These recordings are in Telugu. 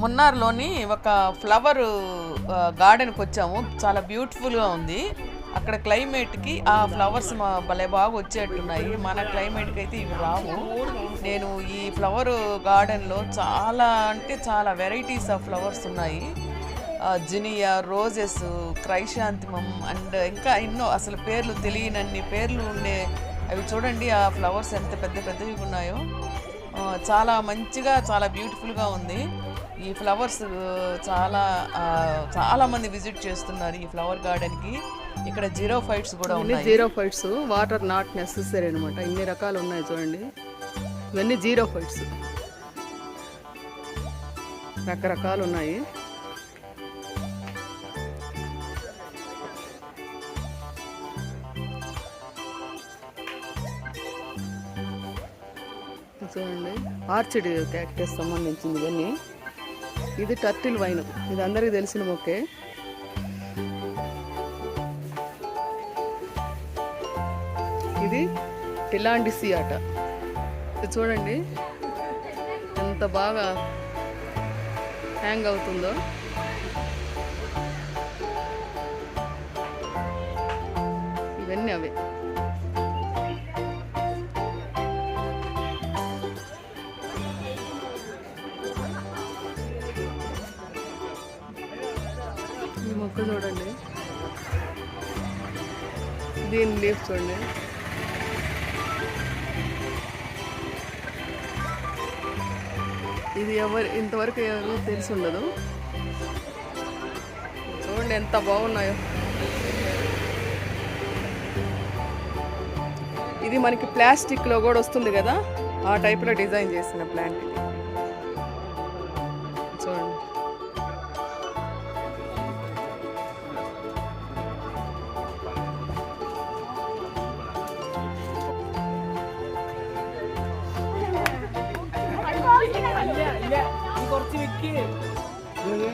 మున్నార్లోని ఒక ఫ్లవర్ గార్డెన్కి వచ్చాము. చాలా బ్యూటిఫుల్గా ఉంది. అక్కడ క్లైమేట్కి ఆ ఫ్లవర్స్ మా భలే బాగా వచ్చేట్టున్నాయి. మన క్లైమేట్కి అయితే ఇవి రావు. నేను ఈ ఫ్లవర్ గార్డెన్లో చాలా అంటే చాలా వెరైటీస్ ఆఫ్ ఫ్లవర్స్ ఉన్నాయి. జినియా రోజెస్ క్రైశాంతిమం అండ్ ఇంకా ఎన్నో అసలు పేర్లు తెలియనన్ని పేర్లు ఉండే అవి చూడండి. ఆ ఫ్లవర్స్ ఎంత పెద్ద పెద్దవి ఉన్నాయో. చాలా మంచిగా చాలా బ్యూటిఫుల్గా ఉంది. ఈ ఫ్లవర్స్ చాలా చాలా మంది విజిట్ చేస్తున్నారు ఈ ఫ్లవర్ గార్డెన్కి ఇక్కడ జీరో ఫైట్స్ కూడా ఉన్నాయి. Zero fights. Water not necessary అనమాట ఇన్ని రకాలు ఉన్నాయి చూడండి. ఇవన్నీ జీరో ఫైట్స్. రకరకాలు ఉన్నాయి. చూడండి. ఆర్చిడ్ క్యాక్టస్ సంబంధించింది ఇవన్నీ. ఇది టర్టిల్ వైన్. ఇది అందరికీ తెలిసిన మొక్కే. ఇది టిలాండిసి ఆట. ఇది చూడండి. ఎంత బాగా హ్యాంగ్ అవుతుందో. ఇవన్నీ అవే. ఈ మొక్క చూడండి. దీని లీఫ్ చూడండి. ఇది ఎవరు ఇంతవరకు ఎవరు తెలిసి ఉండదు. చూడండి ఎంత బాగున్నాయో. ఇది మనకి ప్లాస్టిక్లో కూడా వస్తుంది కదా ఆ టైప్లో డిజైన్ చేసిన ప్లాంట్ చూడండి. ఇది. చూడండి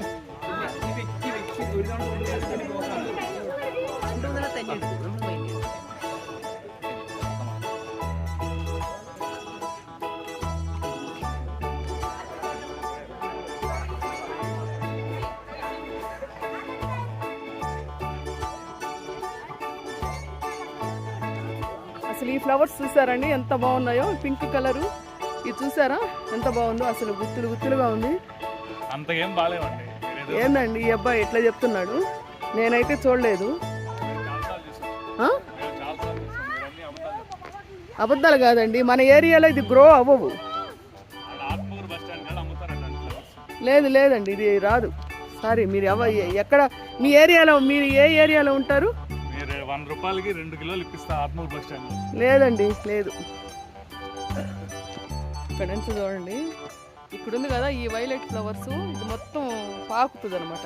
అసలు ఈ ఫ్లవర్స్ చూసారండి ఎంత బాగున్నాయో పింక్ కలరు ఇది చూసారా? ఎంత బాగుందో అసలు గుత్తులు గుత్తులుగా ఉంది. అంత ఏం బాగాలేవండి ఏందండి ఈ అబ్బాయి ఎట్లా చెప్తున్నాడు? నేనైతే చూడలేదు. అబద్ధాలు కాదండి మన ఏరియాలో ఇది గ్రో అవ్వవు. లేదు లేదండి ఇది రాదు. సారీ మీరు ఎవ ఎక్కడ మీ ఏరియాలో మీరు ఏ ఏరియాలో ఉంటారు? రూపాయలకి రెండు కిలోలు ఇప్పిస్తా ఆత్మూరు బస్ స్టాండ్ లేదండి లేదు. ఇక్కడ నుంచి చూడండి. ఇక్కడ ఉంది కదా ఈ వైలెట్ ఫ్లవర్స్. ఇది మొత్తం పాకుతుంది అనమాట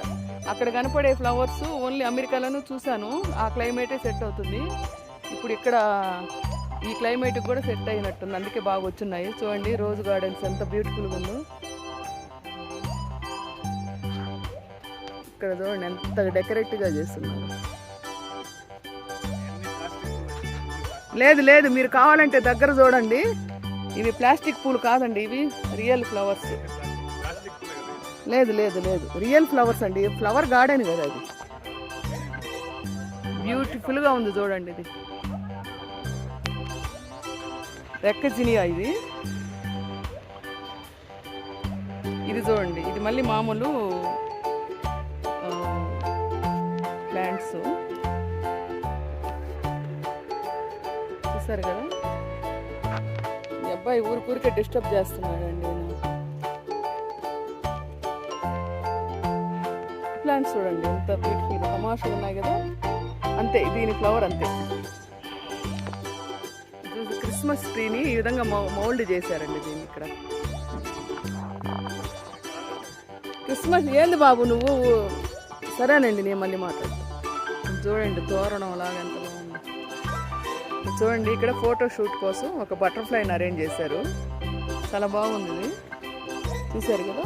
అక్కడ కనపడే ఫ్లవర్స్ ఓన్లీ అమెరికాలోనూ చూశాను. ఆ క్లైమేటే సెట్ అవుతుంది. ఇప్పుడు ఇక్కడ ఈ క్లైమేట్కి కూడా సెట్ అయినట్టుంది. అందుకే బాగా వచ్చున్నాయి చూడండి రోజ్ గార్డెన్స్ ఎంత బ్యూటిఫుల్గా ఉందో. ఇక్కడ చూడండి ఎంత డెకరేట్గా చేస్తున్నారు. లేదు లేదు మీరు కావాలంటే దగ్గర చూడండి. ఇవి ప్లాస్టిక్ పూలు కాదండి ఇవి రియల్ ఫ్లవర్స్. లేదు లేదు లేదు. రియల్ ఫ్లవర్స్ అండి. ఫ్లవర్ గార్డెన్ కదా అది బ్యూటిఫుల్గా ఉంది చూడండి ఇది. రెక్క జినియా ఇది. ఇది చూడండి. ఇది మళ్ళీ మామూలు ప్లాంట్స్. చూసారు కదా? అబ్బాయి ఊరికే డిస్టర్బ్ చేస్తున్నాడండి. ప్లాంట్స్ చూడండి ఎంత బ్యూటిఫుల్ తమాషాలు ఉన్నాయి కదా. అంతే దీని ఫ్లవర్ అంతే. క్రిస్మస్ ట్రీని ఈ విధంగా మౌల్డ్ చేశారండి దీన్ని ఇక్కడ. క్రిస్మస్ ఏంది బాబు నువ్వు? సరేనండి నేను మళ్ళీ మాట్లాడతాను చూడండి తోరణం లాగా చూడండి ఇక్కడ ఫోటో షూట్ కోసం ఒక బటర్ఫ్లైని అరేంజ్ చేశారు. చాలా బాగుంది చూశారు కదా?